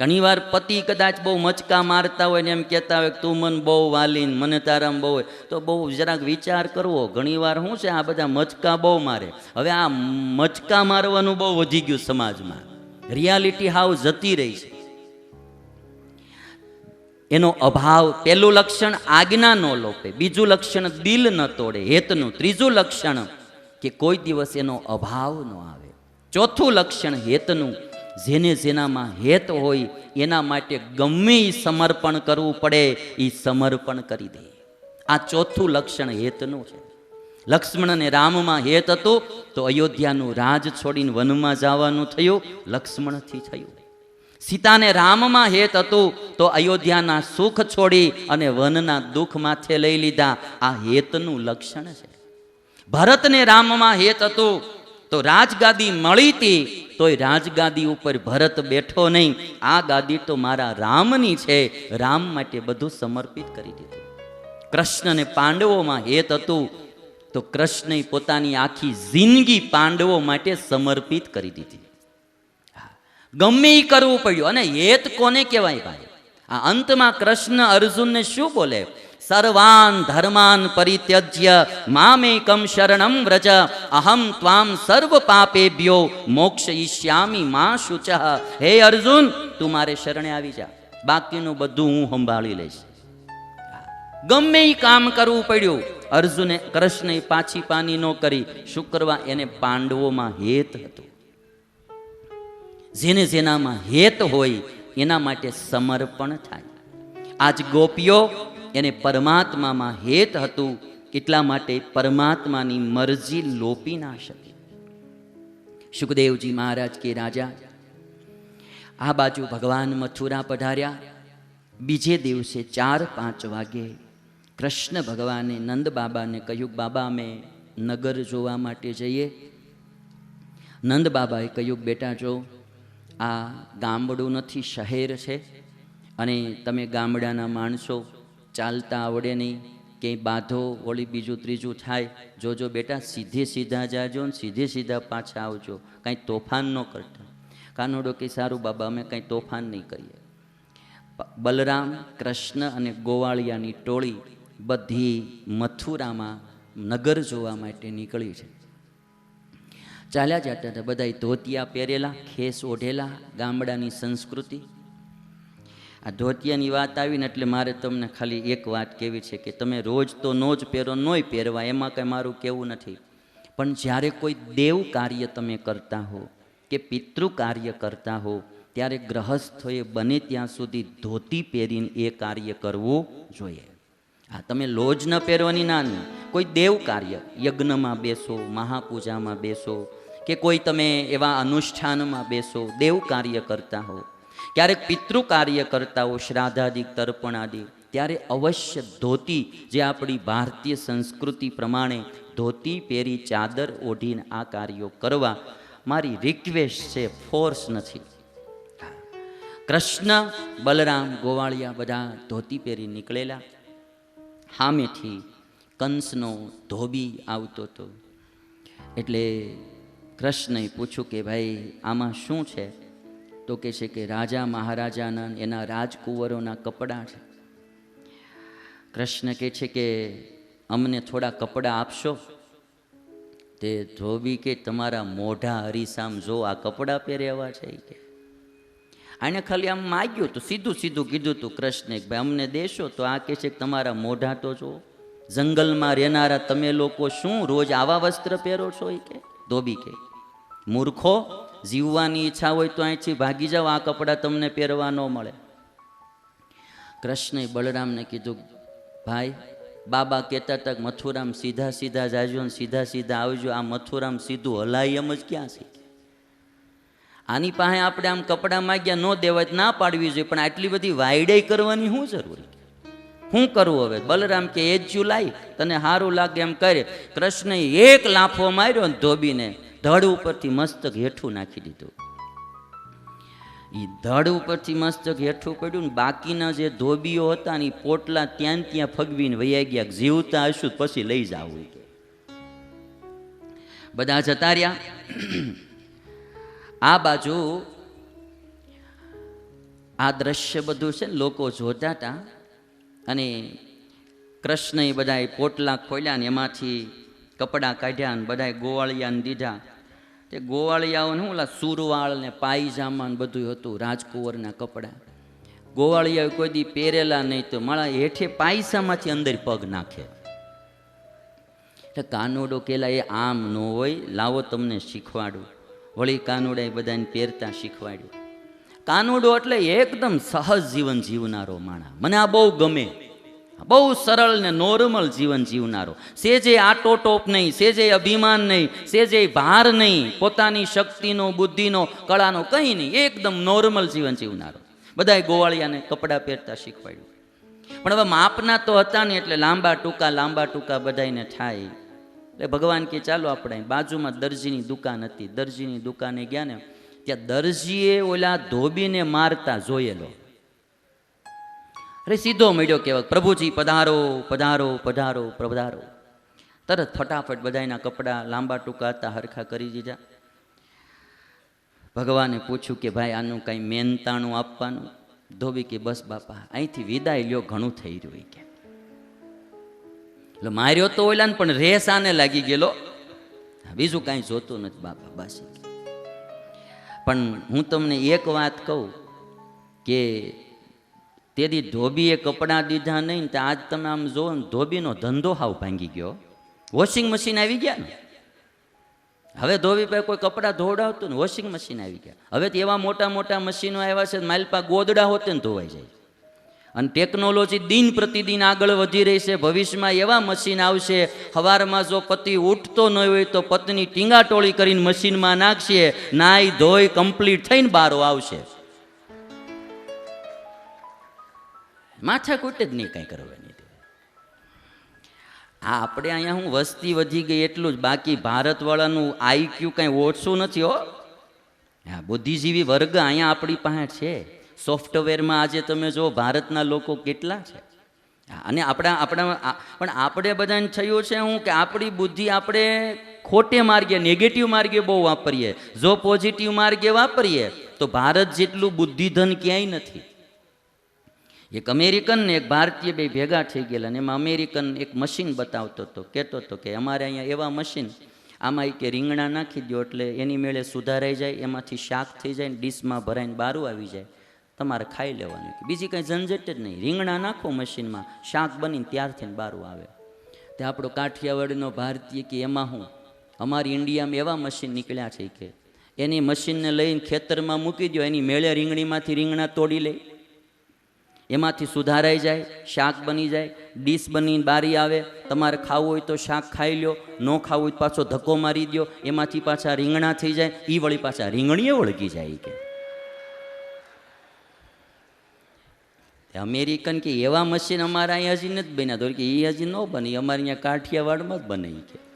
ઘણીવાર પતિ કદાચ બહુ મચકા મારતા હોય ને એમ કહેતા હોય કે તું મન બહુ વાલીન, મને તારામ બહુ હોય. તો બહુ જરાક વિચાર કરવો. ઘણીવાર શું છે, આ બધા મચકા બહુ મારે. હવે આ મચકા મારવાનું બહુ વધી ગયું સમાજમાં. રિયાલિટી હાવ જતી રહી છે. એનો અભાવ, પહેલું લક્ષણ આજ્ઞા ન લોપે. બીજું લક્ષણ દિલ ન તોડે. હેતનું. ત્રીજું લક્ષણ કે કોઈ દિવસ એનો અભાવ ન આવે. ચોથું લક્ષણ હેતનું. જેને જેનામાં હેત હોય, એના માટે ગમે એ સમર્પણ કરવું પડે એ સમર્પણ કરી દે. આ ચોથું લક્ષણ હેતનું છે. લક્ષ્મણ અને રામમાં હેત હતું, તો અયોધ્યાનું રાજ છોડીને વનમાં જવાનું થયું, લક્ષ્મણથી થયું. સીતાને રામમાં હેત હતું, તો અયોધ્યાના સુખ છોડી અને વનના દુઃખ માથે લઈ લીધા. આ હેતનું લક્ષણ છે. ભરતને રામમાં હેત હતું તો રાજગાદી મળી હતી, તોય રાજગાદી ઉપર ભરત બેઠો નહીં. આ ગાદી તો મારા રામની છે. રામ માટે બધું સમર્પિત કરી દીધું. કૃષ્ણને પાંડવોમાં હેત હતું, તો કૃષ્ણએ પોતાની આખી જિંદગી પાંડવો માટે સમર્પિત કરી દીધી. ગમે એ કરવું પડ્યું. અને હેત કોને કહેવાય ભાઈ? આ અંતમાં કૃષ્ણ અર્જુનને શું બોલે? સર્વાન ધર્માન પરિત્યજ્ય મામેકમ શરણમ વ્રજ અહમ ત્વામ સર્વ પાપેભ્યો મોક્ષયિષ્યામી મા શુચ હે અર્જુન તું મારે શરણે આવી જા। બાકીનું બધું હું સંભાળી લઈશ। ગમે એ કામ કરવું પડ્યું, અર્જુને કૃષ્ણએ પાછી પાની ન કરી શું કરવા એને પાંડવોમાં હેત હતો। જેને જેનામાં હેત હોય, એના માટે સમર્પણ થાય। આજ ગોપીઓ એને પરમાત્મામાં હેત હતું એટલા માટે પરમાત્માની મરજી લોપી ના શકે. સુખદેવજી મહારાજ કે રાજા, આ બાજુ ભગવાન મથુરા પધાર્યા. બીજે દિવસે ચાર પાંચ વાગે કૃષ્ણ ભગવાને નંદ બાબાને કહ્યું, બાબા, અમે નગર જોવા માટે જઈએ. નંદ બાબાએ કહ્યું, બેટા, જો આ ગામડું નથી, શહેર છે અને તમે ગામડાના માણસો ચાલતા આવડે નહીં. ક્યાંય બાંધો વળી બીજું ત્રીજું થાય. જોજો બેટા, સીધે સીધા જાજો ને સીધે સીધા પાછા આવજો. કાંઈ તોફાન ન કરતા. કાનોડો કે સારું બાબા, અમે કાંઈ તોફાન નહીં કરીએ. બલરામ, કૃષ્ણ અને ગોવાળિયાની ટોળી બધી મથુરામાં નગર જોવા માટે નીકળી છે. ચાલ્યા જતા હતા. બધાય ધોતિયા પહેરેલા, ખેસ ઓઢેલા, ગામડાની સંસ્કૃતિ. આ ધોતિયાની વાત આવીને એટલે મારે તમને ખાલી એક વાત કહેવી છે કે તમે રોજ તો નો જ પહેરો, નોય પહેરવા, એમાં કંઈ મારું કહેવું નથી. પણ જ્યારે કોઈ દેવ કાર્ય તમે કરતા હો કે પિતૃ કાર્ય કરતા હો, ત્યારે ગ્રહસ્થોએ બને ત્યાં સુધી ધોતી પહેરીને એ કાર્ય કરવું જોઈએ. આ તમે લોજ ન પહેરવાની ના કોઈ દેવ કાર્ય, યજ્ઞમાં બેસો, મહાપૂજામાં બેસો, કે કોઈ તમે એવા અનુષ્ઠાનમાં બેસો, દેવ કાર્ય કરતા હો ક્યારેક પિતૃ કાર્ય કરતા હો શ્રાદ્ધાદિક તર્પણાદિ ત્યારે અવશ્ય ધોતી જે આપણી ભારતીય સંસ્કૃતિ પ્રમાણે ધોતી પહેરી ચાદર ઓઢીને આ કાર્યો કરવા મારી રિક્વેસ્ટ છે ફોર્સ નથી. કૃષ્ણ, બલરામ, ગોવાળિયા બધા ધોતી પહેરી નીકળેલા. હામેથી કંસનો ધોબી આવતો હતો એટલે કૃષ્ણએ પૂછ્યું કે ભાઈ, આમાં શું છે? તો કે છે કે રાજા મહારાજાના એના રાજકુંવરોના કપડાં છે. કૃષ્ણ કહે છે કે અમને થોડા કપડાં આપશો? તે ધોબી કે તમારા મોઢા હરીસામ જો આ કપડાં પહેર્યા છે કે. આને ખાલી આમ માગ્યું તો સીધું સીધું કીધું તું કૃષ્ણે ભાઈ અમને દેશો તો આ કહે છે કે તમારા મોઢા તો જો. જંગલમાં રહેનારા તમે લોકો શું રોજ આવા વસ્ત્ર પહેરો છો એ કે? ધોબી કે. મૂર્ખો? જીવવાની ઈચ્છા હોય તો અહીંથી ભાગી જાઓ, આ કપડાં તમને પહેરવા ન મળે. કૃષ્ણે બલરામને કીધું, ભાઈ, બાબા કહેતા હતા મથુરામ સીધા સીધા જાજો ને સીધા સીધા આવજો. આ મથુરામ સીધું હલાય એમ જ ક્યાં છે? આની પાસે આપણે આમ કપડાં માગ્યા ન દેવાય ના પાડવી જોઈએ, પણ આટલી બધી વાયડાઈ કરવાની શું જરૂરી શું કરવું હવે? બલરામ કે, એ જ લાઈ તને સારું લાગે એમ કરે. કૃષ્ણએ એક લાફો માર્યો ને ધોબીને ધડ ઉપરથી મસ્તક હેઠું નાખી દીધું. એ ધડ ઉપરથી મસ્તક હેઠું પડ્યું ને બાકીના જે ધોબીઓ હતા ને એ પોટલા ત્યાં ત્યાં ફગવીને વૈયા ગયા, જીવતા હશું પછી લઈ જાવ બધા જતા રહ્યા. આ બાજુ આ દ્રશ્ય બધું છે ને લોકો જોતા હતા અને કૃષ્ણએ બધાએ પોટલા ખોલ્યા ને એમાંથી કપડાં કાઢ્યા ને બધાએ ગોવાળિયાને દીધા. તે ગોવાળિયાઓને શું ઓલા સુરવાળ ને પાયજામા ને બધું હતું, રાજકુંવરના કપડાં. ગોવાળિયાઓ કોઈ દી પહેરેલા નહીં તો મારા હેઠે પાયસામાંથી અંદર પગ નાખે. એટલે કાનોડો કેલા એ આમ ન હોય, લાવો તમને શીખવાડું. વળી કાનોડાએ બધાને પહેરતા શીખવાડ્યું. કાનોડો એટલે એકદમ સહજ જીવન જીવનારો માણા મને આ બહુ ગમે. બહુ સરળ ને નોર્મલ જીવન જીવનારો. સેજે આટો ટોપ નહીં સેજે અભિમાન નહીં સેજે ભાર નહીં, પોતાની શક્તિનો, બુદ્ધિનો, કળાનો કંઈ નહીં, એકદમ નોર્મલ જીવન જીવનારો. બધાએ ગોવાળિયાને કપડાં પહેરતા શીખવાડ્યું. પણ હવે માપના તો હતા ને એટલે લાંબા ટૂંકા લાંબા ટૂંકા બધાને થાય. એટલે ભગવાન કે ચાલો આપણે બાજુમાં દરજીની દુકાન હતી. દરજીની દુકાને ગયા ને, ત્યાં દરજીએ ઓલા ધોબીને મારતા જોયેલો. અરે સીધો મળ્યો કહેવાય. પ્રભુજી, પધારો પધારો પધારો પધારો તરત ફટાફટ બધાના કપડાં લાંબા ટૂંકા હતા, હરખા કરી દીધા. ભગવાને પૂછ્યું કે ભાઈ, આનું કાંઈ મહેનતાણું આપવાનું? ધોબી કે બસ બાપા, અહીંથી વિદાય લ્યો, ઘણું થઈ રહ્યું કે. એટલે માર્યો તો ઓલાને, પણ રેસ આને લાગી ગયેલો. બીજું કાંઈ જોતું નથી બાપા, બસ પણ હું તમને એક વાત કહું કે તેથી ધોબીએ કપડાં દીધા નહીં તો આજ તમે આમ જુઓ ને, ધોબીનો ધંધો હાવ ભાંગી ગયો. વોશિંગ મશીન આવી ગયા ને? હવે ધોબી પાસે કોઈ કપડાં ધોવડાવતું ને વોશિંગ મશીન આવી ગયા. હવે એવા મોટા મોટા મશીનો આવ્યા છે માલપા ગોદડા હોતે ને ધોવાઈ જાય. અને ટેકનોલોજી દિન પ્રતિદિન આગળ વધી રહી છે, ભવિષ્યમાં એવા મશીન આવશે સવારમાં જો પતિ ઉઠતો ન હોય તો પત્ની ટીંગાટોળી કરીને મશીનમાં નાખશે, નાઈ ધોઈ કમ્પ્લીટ થઈને બારો આવશે. માથા કૂટ જ નહીં કાંઈ કરવાની હા આપણે અહીંયા હું વસ્તી વધી ગઈ એટલું જ, બાકી ભારતવાળાનું આઈક્યુ કાંઈ ઓછું નથી હો. હા બુદ્ધિજીવી વર્ગ અહીંયા આપણી પાસે છે. સોફ્ટવેરમાં આજે તમે જો ભારતના લોકો કેટલા છે. અને આપણા આપણા પણ આપણે બધાને થયું છે હું કે આપણી બુદ્ધિ આપણે ખોટે માર્ગે નેગેટિવ માર્ગે બહુ વાપરીએ. જો પોઝિટિવ માર્ગે વાપરીએ, તો ભારત જેટલું બુદ્ધિધન ક્યાંય નથી. એક અમેરિકન ને એક ભારતીય બે ભેગા થઈ ગયેલા અને એમાં અમેરિકન એક મશીન બતાવતો હતો, કહેતો હતો કે અમારે અહીંયા એવા મશીન, આમાં કે રીંગણા નાખી દો એટલે એની મેળે સુધારાઈ જાય, એમાંથી શાક થઈ જાય ડીશમાં ભરાઈને બારું આવી જાય. તમારે ખાઈ લેવાનું. બીજી કંઈ ઝંઝટ જ નહીં. રીંગણા નાખો મશીનમાં, શાક બનીને ત્યારથી બારું આવે. તે આપણો કાઠિયાવાડનો ભારતીય કે એમાં હું? અમારી ઇન્ડિયામાં એવા મશીન નીકળ્યા છે કે, એની મશીનને લઈને ખેતરમાં મૂકી દો એની મેળે રીંગણીમાંથી રીંગણા તોડી લે. એમાંથી સુધારાઈ જાય, શાક બની જાય, ડીશ બનીને બારી આવે, તમારે ખાવું હોય તો શાક ખાઈ લ્યો, ન ખાવું હોય તો પાછો ધક્કો મારી દો એમાંથી પાછા રીંગણા થઈ જાય એ વળી પાછા રીંગણીએ વળગી જાય કે. અમેરિકન કે એવા મશીન અમારા અહીંયા હજી નથી બન્યા. તો કે એ હજી ન બની અમારે અહીંયા કાઠિયાવાડમાં જ બને કે.